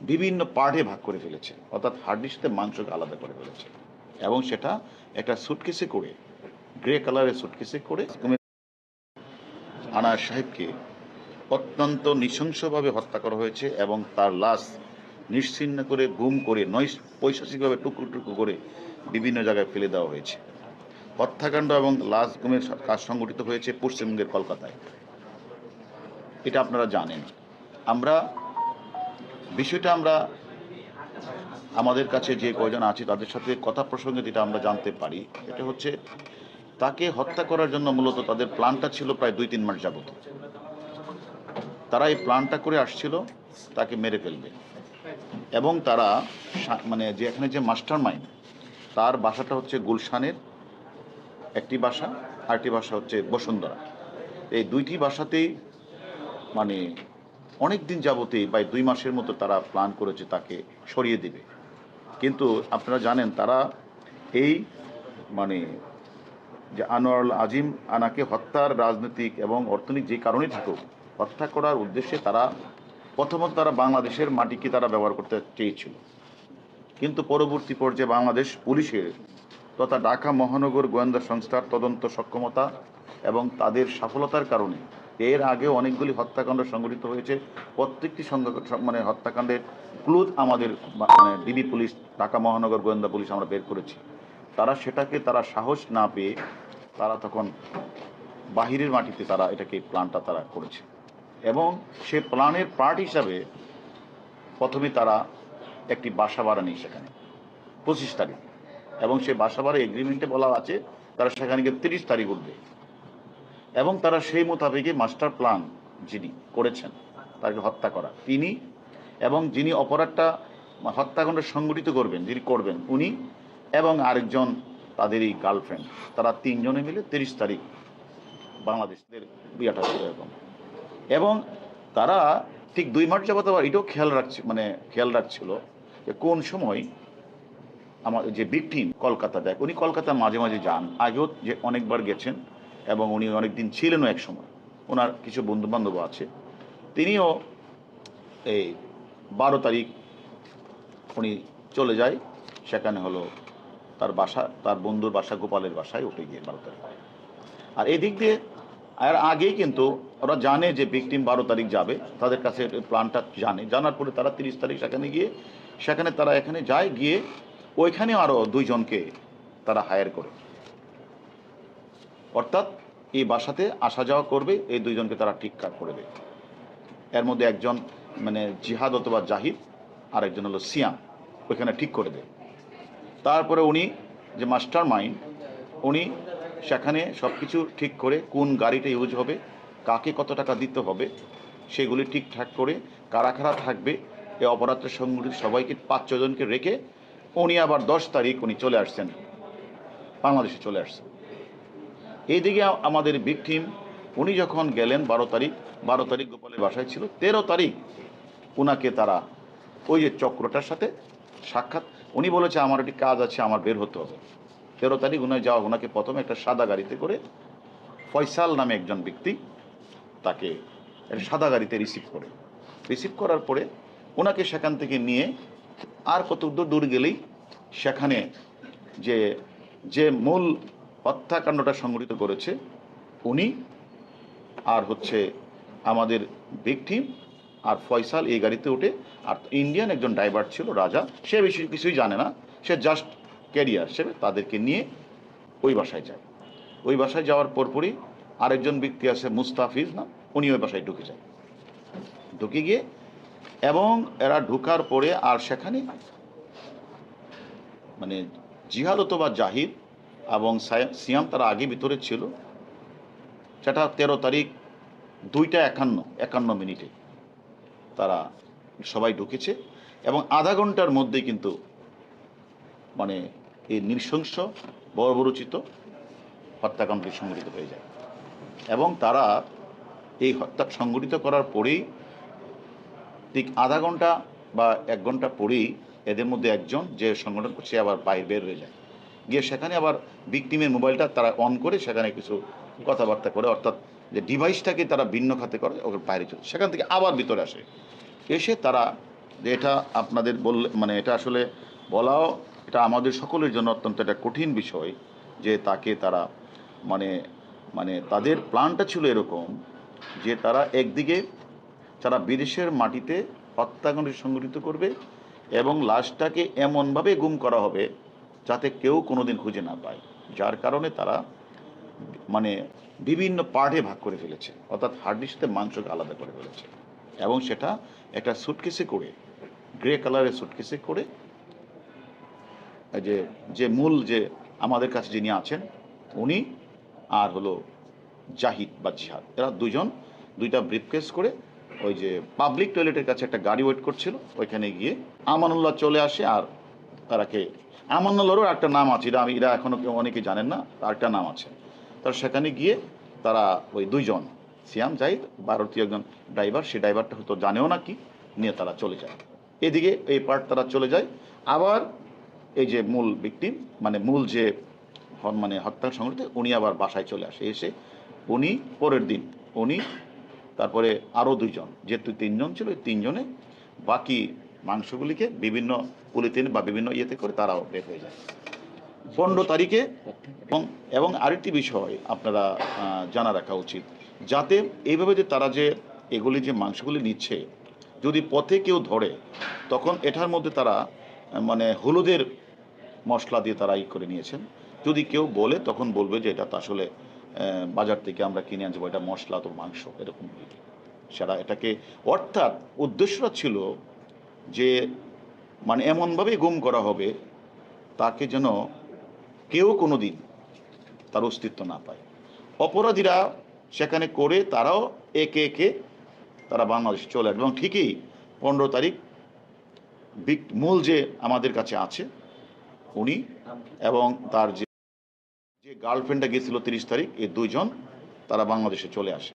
বিভিন্ন পার্টে ভাগ করে ফেলেছে। অর্থাৎ হাড্ডির সাথে মাংসকে আলাদা করে ফেলেছে। এবং সেটা একটা সুটকেসে করে গ্রে কালারের সুটকেসে করে আনার সাহেবকে অত্যন্ত নৃশংসভাবে হত্যা করা হয়েছে এবং তার লাশ নিশ্চিহ্ন করে, গুম করে নয় পৈশাচিকভাবে টুকরো টুকরো করে বিভিন্ন জায়গায় ফেলে দেওয়া হয়েছে। হত্যাকাণ্ড এবং লাশ গুমের কাজ সংগঠিত হয়েছে পশ্চিমবঙ্গের কলকাতায়। এটা আপনারা জানেন। আমরা বিষয়টা আমরা আমাদের কাছে যে কয়জন আছে তাদের সাথে কথা প্রসঙ্গে যেটা আমরা জানতে পারি এটা হচ্ছে তাকে হত্যা করার জন্য মূলত তাদের প্ল্যানটা ছিল প্রায় দুই তিন মাস যাবত। তারা এই প্ল্যানটা করে আসছিল, তাকে মেরে ফেলবে। এবং তারা মানে যে এখানে যে মাস্টার মাইন্ড তার বাসাটা হচ্ছে গুলশানের একটি বাসা, আরেকটি বাসা হচ্ছে বসুন্ধরা। এই দুইটি বাসাতেই মানে অনেক দিন যাবতেই বা দুই মাসের মতো তারা প্ল্যান করেছে তাকে সরিয়ে দিবে। কিন্তু আপনারা জানেন তারা এই মানে যে আনোয়ারুল আজিম আনাকে হত্যার রাজনৈতিক এবং অর্থনৈতিক যে কারণেই থাকুক, হত্যা করার উদ্দেশ্যে তারা প্রথমত তারা বাংলাদেশের মাটিকে তারা ব্যবহার করতে চেয়েছিল। কিন্তু পরবর্তী পর্যায়ে বাংলাদেশ পুলিশের তথা ঢাকা মহানগর গোয়েন্দা সংস্থার তদন্ত সক্ষমতা এবং তাদের সফলতার কারণে এর আগেও অনেকগুলি হত্যাকাণ্ড সংঘটিত হয়েছে। প্রত্যেকটি মানে হত্যাকাণ্ডের ক্লুজ আমাদের মানে ডিবি পুলিশ, ঢাকা মহানগর গোয়েন্দা পুলিশ আমরা বের করেছি। তারা সেটাকে তারা সাহস না পেয়ে তারা তখন বাহিরের মাটিতে তারা এটাকে প্ল্যানটা তারা করেছে। এবং সে প্ল্যানের পার্ট হিসাবে প্রথমে তারা একটি বাসা ভাড়া নেই সেখানে, পঁচিশ তারিখ। এবং সেই বাসা ভাড়া এগ্রিমেন্টে বলা আছে, তারা সেখানে গিয়ে তিরিশ তারিখ উঠবে। এবং তারা সেই মোতাবেকই মাস্টার প্ল্যান যিনি করেছেন, তাকে হত্যা করা। তিনি এবং যিনি অপরাধটা হত্যাকাণ্ড সংগঠিত করবেন, যিনি করবেন, উনি এবং আরেকজন তাদেরই গার্লফ্রেন্ড তারা তিনজনে মিলে তিরিশ তারিখ বাংলাদেশদের বিয়াটা ছিল এরকম। এবং তারা ঠিক দুই মাস যাবত আবার এটাও খেয়াল রাখছে মানে খেয়াল রাখছিল যে কোন সময় আমার যে বিকটিম কলকাতা দেখ, উনি কলকাতা মাঝে মাঝে যান। আগেও যে অনেকবার গেছেন এবং উনি অনেক দিন ছিলেনও এক সময় ওনার কিছু বন্ধু বান্ধব আছে। তিনিও এই বারো তারিখ উনি চলে যায়। সেখানে হলো তার বাসা, তার বন্ধুর বাসা, গোপালের বাসায় উঠে গিয়ে বারো তারিখ। আর এই দিক দিয়ে আর আগেই কিন্তু ওরা জানে যে ভিকটিম বারো তারিখ যাবে। তাদের কাছে প্ল্যানটা জানে। জানার পরে তারা তিরিশ তারিখ সেখানে গিয়ে, সেখানে তারা এখানে যায়, গিয়ে ওইখানে আরও দুইজনকে তারা হায়ার করে। অর্থাৎ এই বাসাতে আসা যাওয়া করবে, এই দুইজনকে তারা ঠিকঠাক করে দেবে। এর মধ্যে একজন মানে জিহাদ অথবা জাহিদ আর একজন হলো সিয়াম, ওইখানে ঠিক করে দেয় তারপরে উনি যে মাস্টার মাইন্ড উনি সেখানে সব কিছু ঠিক করে কোন গাড়িটা ইউজ হবে, কাকে কত টাকা দিতে হবে, সেগুলি ঠিকঠাক করে কারা কারা থাকবে এই অপরাধের সংগঠিত সবাইকে পাঁচ ছজনকে রেখে উনি আবার দশ তারিখ উনি চলে আসছেন, বাংলাদেশে চলে আসছেন। এইদিকে আমাদের ভিকটিম উনি যখন গেলেন বারো তারিখ বারো তারিখ গোপালের বাসায় ছিল, তেরো তারিখ উনাকে তারা ওই যে চক্রটার সাথে সাক্ষাৎ, উনি বলেছে, আমার একটি কাজ আছে, আমার বের হতে হবে। তেরো তারিখ উনি যাওয়া ওনাকে প্রথমে একটা সাদা গাড়িতে করে ফয়সাল নামে একজন ব্যক্তি তাকে সাদা গাড়িতে রিসিভ করে। রিসিভ করার পরে ওনাকে সেখান থেকে নিয়ে আর কত দূর দূর গেলেই সেখানে যে যে মূল হত্যাকাণ্ডটা সংঘটিত করেছে উনি আর হচ্ছে আমাদের ভিকটিম আর ফয়সাল এই গাড়িতে উঠে, আর ইন্ডিয়ান একজন ড্রাইভার ছিল, রাজা, সে বেশি কিছুই জানে না, সে জাস্ট ক্যারিয়ার হিসেবে তাদেরকে নিয়ে ওই বাসায় যায়। ওই বাসায় যাওয়ার পরপরই আরেকজন ব্যক্তি আছে, মুস্তাফিজ না উনি ওই বাসায় ঢুকে যায়। ঢুকে গিয়ে এবং এরা ঢুকার পরে আর সেখানে মানে জিহাদ বা জাহিদ এবং সায়া- সিয়াম তারা আগে ভিতরে ছিল। সেটা তেরো তারিখ দুইটা একান্ন একান্ন মিনিটে তারা সবাই ঢুকেছে এবং আধা ঘণ্টার মধ্যেই কিন্তু মানে এই নৃশংস, বর্বরচিত হত্যাকাণ্ডটি সংঘটিত হয়ে যায়। এবং তারা এই হত্যা সংঘটিত করার পরেই ঠিক আধা ঘণ্টা বা এক ঘণ্টা পরেই এদের মধ্যে একজন যে সংগঠন করছে আবার বাইরে বের হয়ে যায়। গিয়ে সেখানে আবার ভিকটিমের মোবাইলটা তারা অন করে সেখানে কিছু কথাবার্তা করে, অর্থাৎ যে ডিভাইসটাকে তারা ভিন্ন খাতে করে, ওকে বাইরে চলে সেখান থেকে আবার ভিতরে আসে। এসে তারা যে এটা আপনাদের বললে মানে এটা আসলে বলাও, এটা আমাদের সকলের জন্য অত্যন্ত একটা কঠিন বিষয় যে তাকে তারা মানে মানে তাদের প্ল্যানটা ছিল এরকম যে তারা একদিকে তারা বিদেশের মাটিতে হত্যাকাণ্ড সংগঠিত করবে এবং লাশটাকে এমনভাবে গুম করা হবে যাতে কেউ কোনোদিন খুঁজে না পায়। যার কারণে তারা মানে বিভিন্ন পার্টে ভাগ করে ফেলেছে। অর্থাৎ হাড্ডির সাথে মাংসকে আলাদা করে ফেলেছে। এবং সেটা একটা সুটকেসে করে গ্রে কালারের সুটকেসে করে যে যে মূল যে আমাদের কাছে যিনি আছেন, উনি আর হলো জাহিদ বা জিহাদ। এরা দুজন দুইটা ব্রিফকেস করে ওই যে পাবলিক টয়লেটের কাছে একটা গাড়ি ওয়েট করছিল। ওইখানে গিয়ে আমানুল্লাহ চলে আসে আর তারাকে আমানুল্লাহরও একটা নাম আছে, এটা আমি এরা এখনও কেউ অনেকে জানেন না তার একটা নাম আছে। তার সেখানে গিয়ে তারা ওই দুইজন, সিয়াম জাহিদ, ভারতীয় একজন ড্রাইভার সেই ড্রাইভারটা হয়তো জানেও না কি, নিয়ে তারা চলে যায়। এদিকে এই পার্ট তারা চলে যায়। আবার এই যে মূল ভিকটিম মানে মূল যে মানে হত্যা সংগঠিত উনি আবার বাসায় চলে আসে। এসে উনি, পরের দিন উনি, তারপরে আরও দুইজন, যেহেতু তিনজন ছিল তিনজনে বাকি মাংসগুলিকে বিভিন্ন পলিথিন বা বিভিন্ন ইয়েতে করে তারাও বের হয়ে যায়। পনেরো তারিখে এবং এবং আরেকটি বিষয় আপনারা জানা রাখা উচিত। যাতে এইভাবে যে তারা যে এগুলি যে মাংসগুলি নিচ্ছে, যদি পথে কেউ ধরে, তখন এটার মধ্যে তারা মানে হলুদের মশলা দিয়ে তারা ই করে নিয়েছেন। যদি কেউ বলে, তখন বলবে যে এটা তো আসলে বাজার থেকে আমরা কিনে আনছি এটা মশলা তো মাংস, এরকম। সেটা এটাকে, অর্থাৎ উদ্দেশ্যটা ছিল যে মানে এমনভাবে গুম করা হবে, তাকে যেন কেউ কোনো দিন তার অস্তিত্ব না পায়। অপরাধীরা সেখানে করে তারাও একে একে তারা বাংলাদেশে চলে আসবে। এবং ঠিকই পনেরো তারিখ মূল যে আমাদের কাছে আছে, উনি এবং তার যে যে গার্লফ্রেন্ডটা গিয়েছিল তিরিশ তারিখ, এই দুইজন তারা বাংলাদেশে চলে আসে।